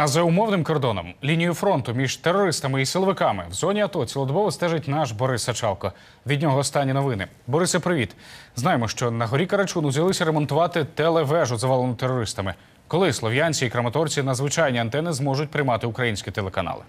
А за умовним кордоном лінію фронту між терористами і силовиками в зоні АТО цілодобово стежить наш Борис Сачалко. Від нього останні новини. Борисе, привіт. Знаємо, що на горі Карачуну взялися ремонтувати телевежу, завалену терористами. Коли слов'янці і краматорці на звичайні антени зможуть приймати українські телеканали.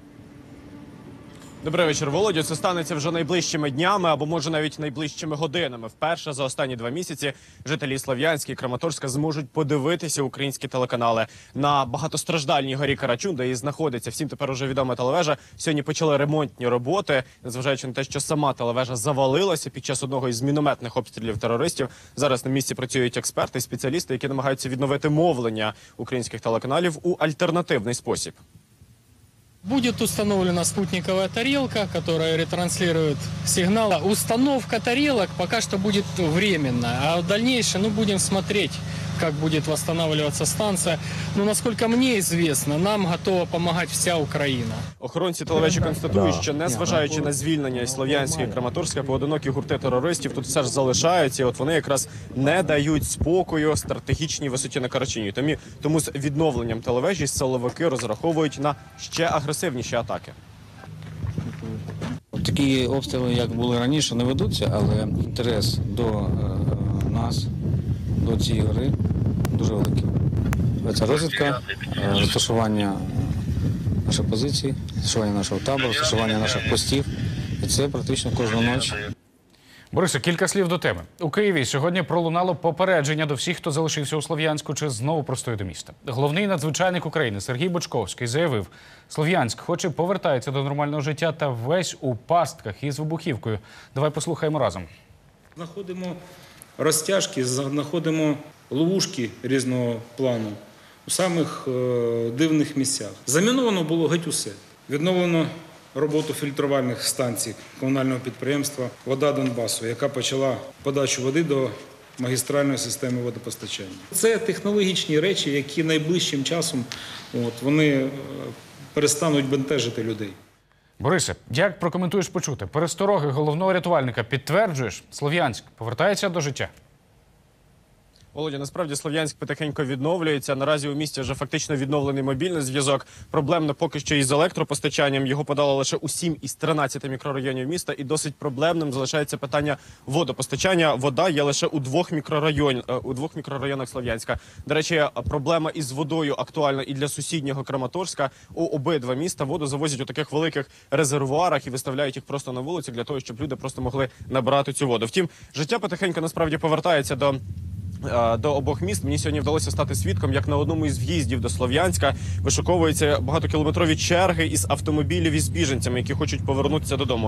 Добрий вечір, Володю. Це станеться вже найближчими днями або може навіть найближчими годинами. Вперше за останні два місяці жителі Слов'янська і Краматорська зможуть подивитися українські телеканали на багатостраждальній горі Карачун, де і знаходиться всім тепер уже відома телевежа. Сьогодні почали ремонтні роботи, незважаючи на те, що сама телевежа завалилася під час одного із мінометних обстрілів терористів. Зараз на місці працюють експерти, спеціалісти, які намагаються відновити мовлення українських телеканалів у альтернативний спосіб. Будет установлена спутниковая тарелка, которая ретранслирует сигнал. Установка тарелок пока что будет временная, а в дальнейшем ну, будем смотреть, как будет восстанавливаться станция. Но, насколько мне известно, нам готова помогать вся Украина. Охоронці телевежі констатують, що незважаючи на звільнення Слов'янська і Краматорська, поодинокі гурти терористів тут все ж залишаються. І от вони якраз не дають спокою стратегічній висоті на Карачині. Тому, тому з відновленням телевежі силовики розраховують на ще агресивніші атаки. Такі обстріли, як були раніше, не ведуться, але інтерес до е, нас, до цієї гори дуже великий. Це розвідка, е, розташування наших позицій, розташування нашого табору, розташування наших постів. І це практично кожну ніч. Борисе, кілька слів до теми. У Києві сьогодні пролунало попередження до всіх, хто залишився у Слов'янську чи знову простоє до міста. Головний надзвичайник України Сергій Бочковський заявив, Слов'янськ, хоч і повертається до нормального життя, та весь у пастках із вибухівкою. Давай послухаємо разом. Знаходимо розтяжки, знаходимо ловушки різного плану у самих е, дивних місцях. Заміновано було геть усе. Відновлено роботу фільтрувальних станцій комунального підприємства Вода Донбасу, яка почала подачу води до магістральної системи водопостачання. Це технологічні речі, які найближчим часом от, вони е, перестануть бентежити людей. Борисе, як прокоментуєш почути Перестороги головного рятувальника підтверджуєш, Слов'янськ повертається до життя. Володя, насправді Слов'янськ потихеньку відновлюється. Наразі у місті вже фактично відновлений мобільний зв'язок. Проблемно поки що із електропостачанням. Його подало лише у 7 із 13 мікрорайонів міста. І досить проблемним залишається питання водопостачання. Вода є лише у двох мікрорайон, е, у двох мікрорайонах Слов'янська. До речі, проблема із водою актуальна і для сусіднього Краматорська. У обидва міста воду завозять у таких великих резервуарах і виставляють їх просто на вулиці для того, щоб люди просто могли набирати цю воду. Втім, життя потихеньку насправді повертається до. Е, До обох міст мені сьогодні вдалося стати свідком, як на одному із в'їздів до Слов'янська вишуковуються багатокілометрові черги із автомобілів із біженцями, які хочуть повернутися додому.